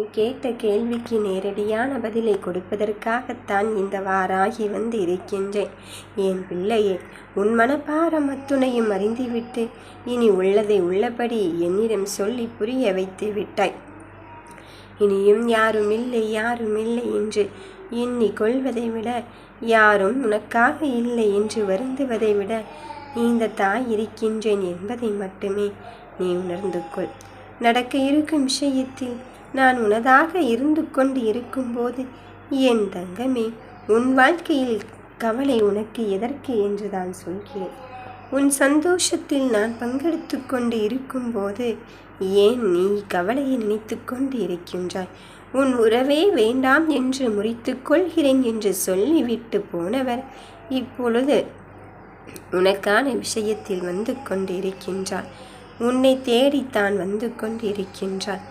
நீ கேட்ட கேள்விக்கு நேரடியான பதிலை கொடுப்பதற்காகத்தான் இந்த வாராகி வந்து இருக்கின்றேன். என் பிள்ளையே உன் மனப்பாரம் அத்துணையும் அறிந்துவிட்டு இனி உள்ளதை உள்ளபடி என்னிடம் சொல்லி புரிய வைத்து விட்டாய். இனியும் யாரும் இல்லை யாரும் இல்லை என்று எண்ணி கொள்வதை விட யாரும் உனக்காக இல்லை என்று வருந்துவதை விட இந்த தாய் இருக்கின்றேன் என்பதை மட்டுமே நீ உணர்ந்து கொள். நடக்க இருக்கும் விஷயத்தில் நான் உனதாக இருந்து கொண்டு இருக்கும்போது என் தங்கமே உன் வாழ்க்கையில் கவலை உனக்கு எதற்கு என்று தான் சொல்கிறேன். உன் சந்தோஷத்தில் நான் பங்கெடுத்து கொண்டு இருக்கும்போது ஏன் நீ கவலையை நினைத்து கொண்டு இருக்கின்றாய்? உன் உறவே வேண்டாம் என்று முறித்து கொள்கிறேன் என்று சொல்லிவிட்டு போனவர் இப்பொழுது உனக்கான விஷயத்தில் வந்து கொண்டு கொண்டிருக்கின்றார் உன்னை தேடித்தான் வந்து கொண்டு கொண்டிருக்கின்றார்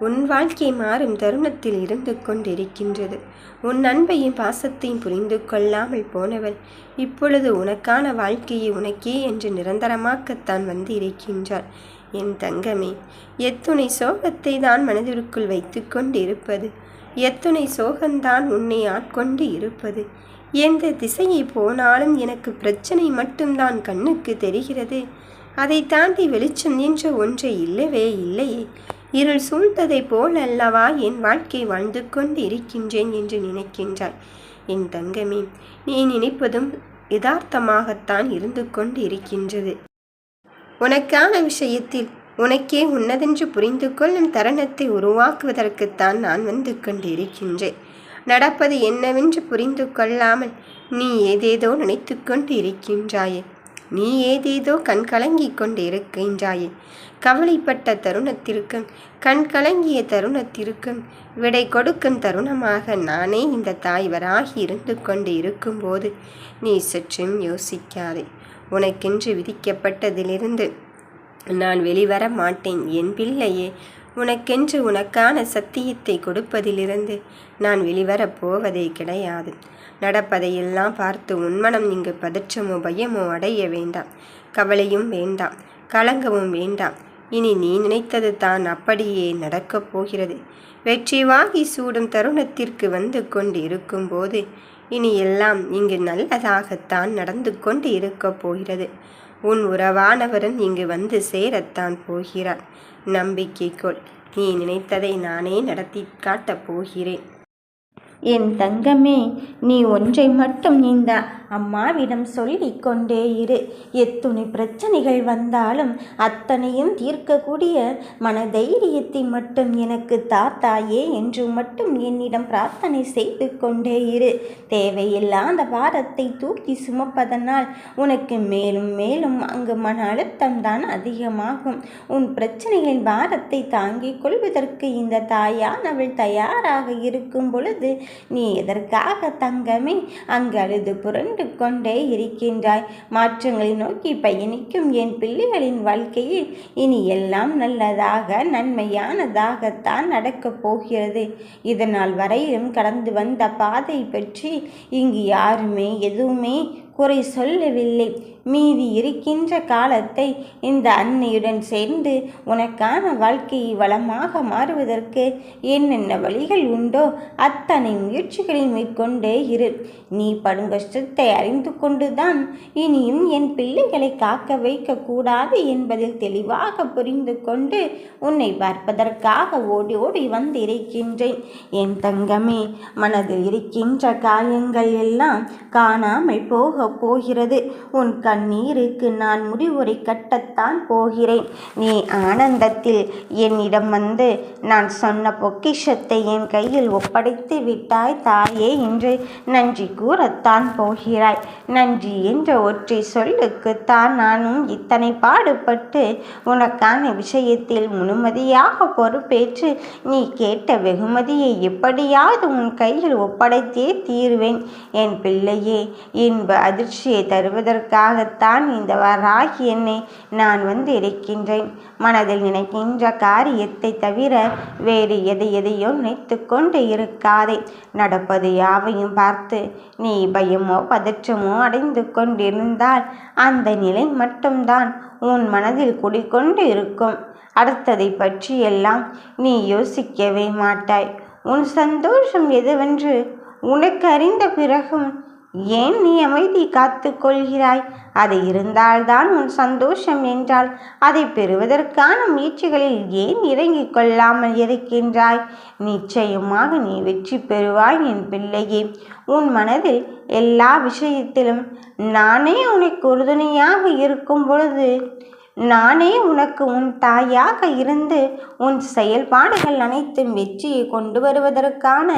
உன் வாழ்க்கை மாறும் தருணத்தில் இருந்து கொண்டிருக்கின்றது. உன் அன்பையும் பாசத்தையும் புரிந்து கொள்ளாமல் போனவள் இப்பொழுது உனக்கான வாழ்க்கையை உனக்கே என்று நிரந்தரமாக்கத்தான் வந்து இருக்கின்றாள் என் தங்கமே எத்துணை சோகத்தை தான் மனதிற்குள் வைத்து கொண்டிருப்பது. எத்துணை சோகந்தான் உன்னை ஆட்கொண்டு இருப்பது. எந்த திசையை போனாலும் எனக்கு பிரச்சனை மட்டும்தான் கண்ணுக்கு தெரிகிறது. அதை தாண்டி வெளிச்சம் என்ற ஒன்றை இல்லவே இல்லையே. இருள் சூழ்ந்ததைப் போல் அல்லவா என் வாழ்க்கை வாழ்ந்து கொண்டு இருக்கின்றேன் என்று நினைக்கின்றாய். என் தங்கமே நீ நினைப்பதும் யதார்த்தமாகத்தான் இருந்து கொண்டு இருக்கின்றது உனக்கான விஷயத்தில் உனக்கே உன்னதென்று புரிந்து கொள்ளும் தருணத்தை உருவாக்குவதற்குத்தான் நான் வந்து கொண்டிருக்கின்றேன். நடப்பது என்னவென்று புரிந்து கொள்ளாமல் நீ ஏதேதோ நினைத்து கொண்டு இருக்கின்றாயே நீ ஏதேதோ கண் கலங்கிக் கொண்டிருக்கின்றாயே. கவலைப்பட்ட தருணத்திற்கும் கண் கலங்கிய தருணத்திற்கும் விடை கொடுக்கும் தருணமாக நானே இந்த தாய்வராகி இருந்து கொண்டு இருக்கும்போது நீ சற்றும் யோசிக்காதே. உனக்கென்று விதிக்கப்பட்டதிலிருந்து நான் வெளிவர மாட்டேன். என் பிள்ளையே உனக்கென்று உனக்கான சத்தியத்தை கொடுப்பதிலிருந்து நான் வெளிவரப் போவதே கிடையாது. நடப்பதையெல்லாம் பார்த்து உன்மனம் இங்கு பதற்றமோ பயமோ அடைய வேண்டாம். கவலையும் வேண்டாம். கலங்கவும் வேண்டாம். இனி நீ நினைத்தது தான் அப்படியே நடக்கப் போகிறது. வெற்றி வாங்கி சூடும் தருணத்திற்கு வந்து கொண்டு இருக்கும்போது இனி எல்லாம் இங்கு நல்லதாகத்தான் நடந்து கொண்டு இருக்கப் போகிறது. உன் உறவானவரும் இங்கு வந்து சேரத்தான் போகிறார். நம்பிக்கை கொள். நீ நினைத்ததை நானே நடத்தி காட்டப் போகிறேன். என் தங்கமே நீ ஒன்றை மட்டும் இந்த அம்மாவிடம் சொல்லிக் கொண்டே இரு. எத்துணை பிரச்சனைகள் வந்தாலும் அத்தனையும் தீர்க்கக்கூடிய மனதைரியத்தை மட்டும் எனக்கு தாத்தாயே என்று மட்டும் என்னிடம் பிரார்த்தனை செய்து கொண்டே இரு. தேவையில்லாத பாரத்தை தூக்கி சுமப்பதனால் உனக்கு மேலும் மேலும் அங்கு மன அழுத்தம்தான் அதிகமாகும். உன் பிரச்சனைகளின் பாரத்தை தாங்கிக் கொள்வதற்கு இந்த தாயானவள் தயாராக இருக்கும் பொழுது நீ எதற்காக தங்கமே? அங்கு அழுது புரண்டு கொண்டே இருக்கின்றாய். மாற்றங்களை நோக்கி பயணிக்கும் என் பிள்ளைகளின் வாழ்க்கையில் இனி எல்லாம் நல்லதாக நன்மையானதாகத்தான் நடக்கப் போகிறது. இதனால் வரையிலும் கடந்து வந்த பாதை பற்றி இங்கு யாருமே எதுவுமே குறை சொல்லவில்லை. மீதி இருக்கின்ற காலத்தை இந்த அன்னையுடன் சேர்ந்து உனக்கான வாழ்க்கையை வளமாக மாறுவதற்கு என்னென்ன வழிகள் உண்டோ அத்தனை முயற்சிகளை மேற்கொண்டே இரு. நீ படும் கஷ்டத்தை அறிந்து கொண்டுதான் இனியும் என் பிள்ளைகளை காக்க வைக்கக்கூடாது என்பதில் தெளிவாக புரிந்து கொண்டு உன்னை பார்ப்பதற்காக ஓடி ஓடி வந்திருக்கின்றேன். என் தங்கமே மனதில் இருக்கின்ற காயங்கள் எல்லாம் காணாமல் போக போகிறது. உன் கண்ணீருக்கு நான் முடிவுரை கட்டத்தான் போகிறேன். நீ ஆனந்தத்தில் என்னிடம் வந்து நான் சொன்ன பொக்கிஷத்தை என் கையில் ஒப்படைத்து விட்டாய் தாயே என்று நன்றி கூறத்தான் போகிறாய். நன்றி என்ற ஒற்றை சொல்லுக்குத்தான் நானும் இத்தனை பாடுபட்டு உனக்கான விஷயத்தில் முழுமதியாக பொறுப்பேற்று நீ கேட்ட வெகுமதியை எப்படியாவது உன் கையில் ஒப்படைத்தே தீருவேன். என் பிள்ளையே இன்ப அதிர்ச்சியை தருவதற்காகத்தான் இந்த வராகி என்னை நான் வந்து இருக்கின்றேன் மனதில் நினைக்கின்ற காரியத்தை தவிர வேறு எதை எதையோ நினைத்து கொண்டு இருக்காதே. நடப்பது யாவையும் பார்த்து நீ பயமோ பதற்றமோ அடைந்து கொண்டிருந்தால் அந்த நிலை மட்டும்தான் உன் மனதில் குடிக்கொண்டு இருக்கும். அடுத்ததை பற்றியெல்லாம் நீ யோசிக்கவே மாட்டாய். உன் சந்தோஷம் எதுவென்று உனக்கு அறிந்த பிறகும் ஏன் நீ அமைதி காத்து கொள்கிறாய் அது இருந்தால்தான் உன் சந்தோஷம் என்றால் அதை பெறுவதற்கான முயற்சிகளில் ஏன் இறங்கிக் கொள்ளாமல் இருக்கின்றாய்? நிச்சயமாக நீ வெற்றி பெறுவாய் என் பிள்ளையே. உன் மனதில் எல்லா விஷயத்திலும் நானே உனக்கு உறுதுணையாக இருக்கும் பொழுது நானே உனக்கு உன் தாயாக இருந்து உன் செயல்பாடுகள் அனைத்தும் வெற்றியை கொண்டு வருவதற்கான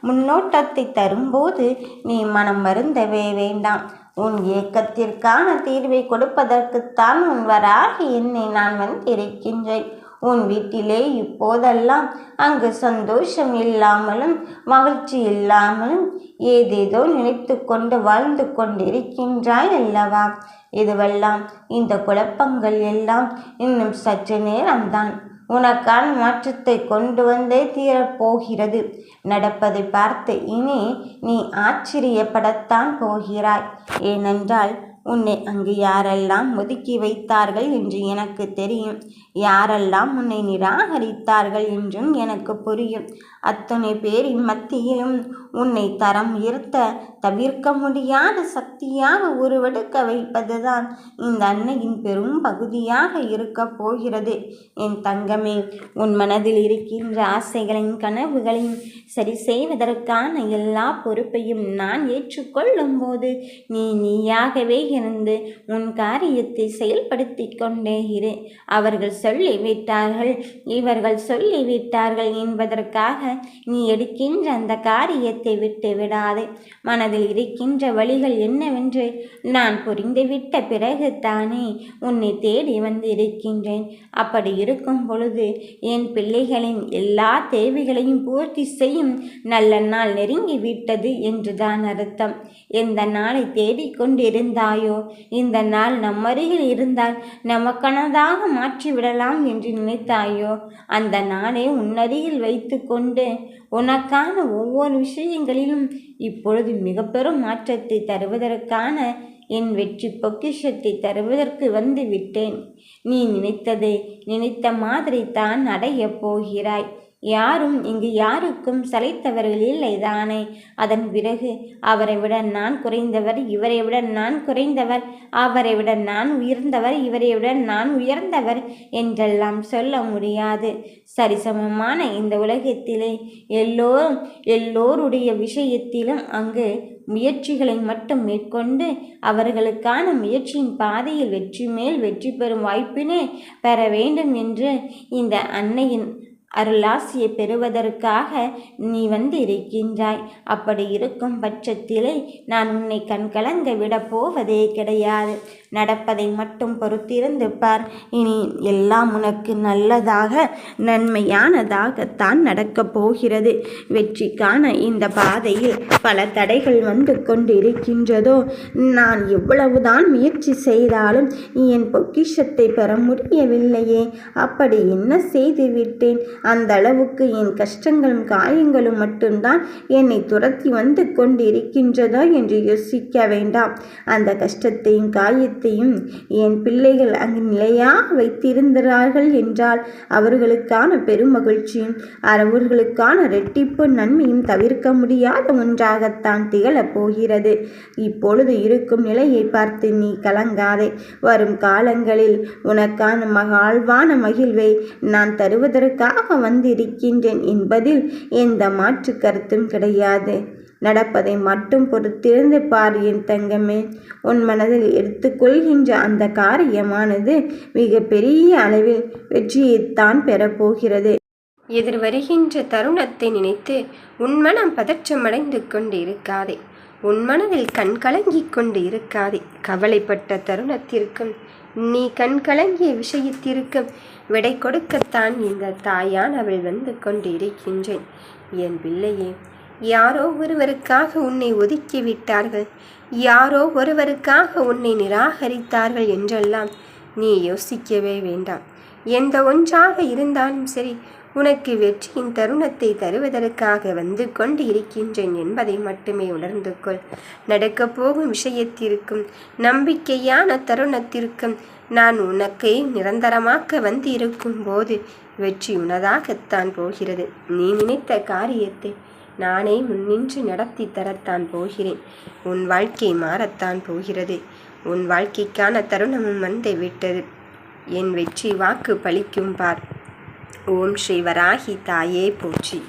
முன்னோட்டத்தை தரும்போது நீ மனம் வருந்தவே வேண்டாம். உன் ஏக்கத்திற்கான தீர்வை கொடுப்பதற்குத்தான் உன் வராகி என்னை நான் வந்திருக்கின்றேன். உன் வீட்டிலே இப்போதெல்லாம் அங்கு சந்தோஷம் இல்லாமலும் மகிழ்ச்சி இல்லாமலும் ஏதேதோ நினைத்து கொண்டு வாழ்ந்து கொண்டிருக்கின்றாய் அல்லவா? இதுவெல்லாம் இந்த குழப்பங்கள் எல்லாம் இன்னும் சற்று நேரம்தான். உனக்கான மாற்றத்தை கொண்டு வந்தே தீரப்போகிறது. நடப்பதை பார்த்து இனி நீ ஆச்சரியப்படத்தான் போகிறாய். ஏனென்றால் உன்னை அங்கு யாரெல்லாம் ஒதுக்கி வைத்தார்கள் என்று எனக்கு தெரியும். யாரெல்லாம் உன்னை நிராகரித்தார்கள் என்றும் எனக்கு புரியும். அத்தனை பேரின் மத்தியிலும் உன்னை தரம் உயர்த்த தவிர்க்க முடியாத சக்தியாக உருவெடுக்க வைப்பதுதான் இந்த அன்னையின் பெரும் பகுதியாக இருக்க போகிறது. என் தங்கமே உன் மனதில் இருக்கின்ற ஆசைகளையும் கனவுகளையும் சரி செய்வதற்கான எல்லா பொறுப்பையும் நான் ஏற்றுக்கொள்ளும் போது நீ நீயாகவே இருந்து உன் காரியத்தை செயல்படுத்தி கொண்டே இரு. அவர்கள் சொல்லிவிட்டார்கள் இவர்கள் சொல்லிவிட்டார்கள் என்பதற்காக நீ எடுக்கின்ற அந்த காரியத்தை விட்டு விடாதே. மனதில் இருக்கின்ற வழிகள் என்னவென்று நான் புரிந்துவிட்ட பிறகு தானே உன்னை தேடி வந்து இருக்கின்றேன் அப்படி இருக்கும் பொழுது என் பிள்ளைகளின் எல்லா தேவைகளையும் பூர்த்தி செய்யும் நல்ல நாள் நெருங்கி விட்டது என்றுதான் அர்த்தம். எந்த நாளை தேடிக்கொண்டிருந்தாயோ இந்த நாள் நம்மருகில் இருந்தால் நமக்கானதாக மாற்றிவிடலாம் என்று நினைத்தாயோ அந்த நாளை உன்னருகில் வைத்து கொண்டு உனக்கான ஒவ்வொரு விஷயங்களிலும் இப்பொழுது மிக பெரும் மாற்றத்தை தருவதற்கான என் வெற்றி பொக்கிஷத்தை தருவதற்கு வந்து விட்டேன். நீ நினைத்ததை நினைத்த மாதிரி தான் அடையப் போகிறாய். யாரும் இங்கு யாருக்கும் சளைத்தவர்கள் இல்லை தானே அதன் பிறகு அவரை விட நான் குறைந்தவர் இவரை விட நான் குறைந்தவர் அவரை விட நான் உயர்ந்தவர் இவரை விட நான் உயர்ந்தவர் என்றெல்லாம் சொல்ல முடியாது. சரிசமமான இந்த உலகத்திலே எல்லோரும் எல்லோருடைய விஷயத்திலும் அங்கு முயற்சிகளை மட்டும் மேற்கொண்டு அவர்களுக்கான முயற்சியின் பாதையில் வெற்றி மேல் வெற்றி பெறும் வாய்ப்பினை பெற வேண்டும் என்று இந்த அன்னையின் அருளாசியை பெறுவதற்காக நீ வந்து இருக்கின்றாய் அப்படி இருக்கும் பட்சத்திலே நான் உன்னை கண்கலங்க விடப் போவதே கிடையாது. நடப்பதை மட்டும் பொறுத்திருந்து பார் இனி எல்லாம் உனக்கு நல்லதாக நன்மையானதாகத்தான் நடக்கப் போகிறது. வெற்றிக்கான இந்த பாதையில் பல தடைகள் வந்து கொண்டிருக்கின்றதோ நான் எவ்வளவுதான் முயற்சி செய்தாலும் என் பொக்கிஷத்தை பெற முடியவில்லையே. அப்படி என்ன செய்து விட்டேன் அந்த அளவுக்கு என் கஷ்டங்களும் காயங்களும் மட்டும்தான் என்னை துரத்தி வந்து கொண்டிருக்கின்றதோ என்று யோசிக்க வேண்டாம். அந்த கஷ்டத்தையும் காயத்தையும் என் பிள்ளைகள் அங்கு நிலையாக வைத்திருந்தார்கள் என்றால் அவர்களுக்கான பெருமகிழ்ச்சியும் அவர்களுக்கான ரெட்டிப்பு நன்மையும் தவிர்க்க முடியாத ஒன்றாகத்தான் திகழப் போகிறது. இப்பொழுது இருக்கும் நிலையை பார்த்து நீ கலங்காதே. வரும் காலங்களில் உனக்கான மகாழ்வான மகிழ்வை நான் தருவதற்காக வந்திருக்கின்றேன் என்பதில் எந்த மாற்று கருத்தும் கிடையாது. நடப்பதை மட்டும் பொறுத்திருந்து பார் என் தங்கமே. உன் மனதில் எடுத்துக்கொள்கின்ற அந்த காரியமானது மிக பெரிய அளவில் வெற்றியைத்தான் பெறப்போகிறது. எதிர்வருகின்ற தருணத்தை நினைத்து உன் மனம் பதற்றமடைந்து கொண்டு இருக்காதே உன் மனதில் கண்கலங்கி கொண்டு இருக்காதே கவலைப்பட்ட தருணத்திற்கும் நீ கண் கலங்கிய விஷயத்திற்கும் விடை கொடுக்கத்தான் இந்த அவள் வந்து கொண்டு இருக்கின்றேன் என் பிள்ளையே யாரோ ஒருவருக்காக உன்னை ஒதுக்கி விட்டார்கள். யாரோ ஒருவருக்காக உன்னை நிராகரித்தார்கள் என்றெல்லாம் நீ யோசிக்கவே வேண்டாம். எந்த ஒன்றாக இருந்தாலும் சரி உனக்கு வெற்றியின் தருணத்தை தருவதற்காக வந்து கொண்டு இருக்கின்றேன் என்பதை மட்டுமே உணர்ந்து கொள். நடக்கப் போகும் விஷயத்திற்கும் நம்பிக்கையான தருணத்திற்கும் நான் உனக்கை நிரந்தரமாக்க வந்து இருக்கும்போது வெற்றி உனதாகத்தான் போகிறது. நீ நினைத்த காரியத்தை நானே முன்னின்று நடத்தி தரத்தான் போகிறேன். உன் வாழ்க்கை மாறத்தான் போகிறது. உன் வாழ்க்கைக்கான தருணமும் வந்து விட்டது. என் வெற்றி வாக்கு பலிக்கும் பார். ஓம் ஸ்ரீ வராகி தாயே போற்றி.